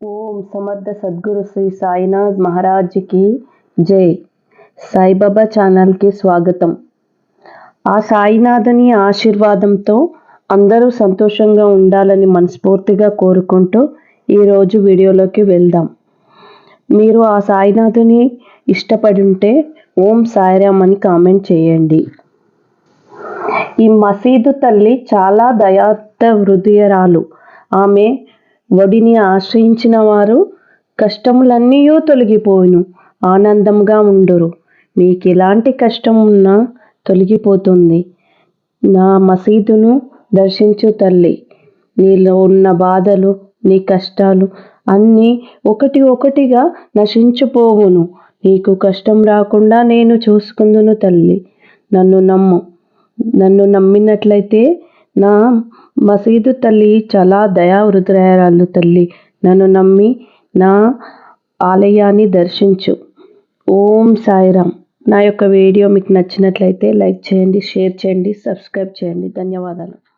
ఓం సమర్థ సద్గురు శ్రీ సాయినాథ్ మహారాజ్కి జై. సాయిబాబా ఛానల్కి స్వాగతం. ఆ సాయినాథుని ఆశీర్వాదంతో అందరూ సంతోషంగా ఉండాలని మనస్ఫూర్తిగా కోరుకుంటూ ఈరోజు వీడియోలోకి వెళ్దాం. మీరు ఆ సాయినాథుని ఇష్టపడి ఉంటే ఓం సాయిరామ్ అని కామెంట్ చేయండి. ఈ మసీదు తల్లి చాలా దయాత్త హృదయరాలు. ఆమె ఒడిని ఆశ్రయించిన వారు కష్టములన్నీ తొలగిపోయిను ఆనందంగా ఉండురు. మీకు ఎలాంటి కష్టం ఉన్నా తొలగిపోతుంది. నా మసీదును దర్శించు తల్లి నీలో ఉన్న బాధలు నీ కష్టాలు అన్నీ ఒకటి ఒకటిగా నశించిపోవును. నీకు కష్టం రాకుండా నేను చూసుకుందును తల్లి నన్ను నమ్ము. నన్ను నమ్మినట్లయితే నా మసీదు తల్లి చాలా దయా తల్లి. నన్ను నమ్మి నా ఆలయాన్ని దర్శించు. ఓం సాయిరామ్. నా యొక్క వీడియో మీకు నచ్చినట్లయితే లైక్ చేయండి షేర్ చేయండి సబ్స్క్రైబ్ చేయండి. ధన్యవాదాలు.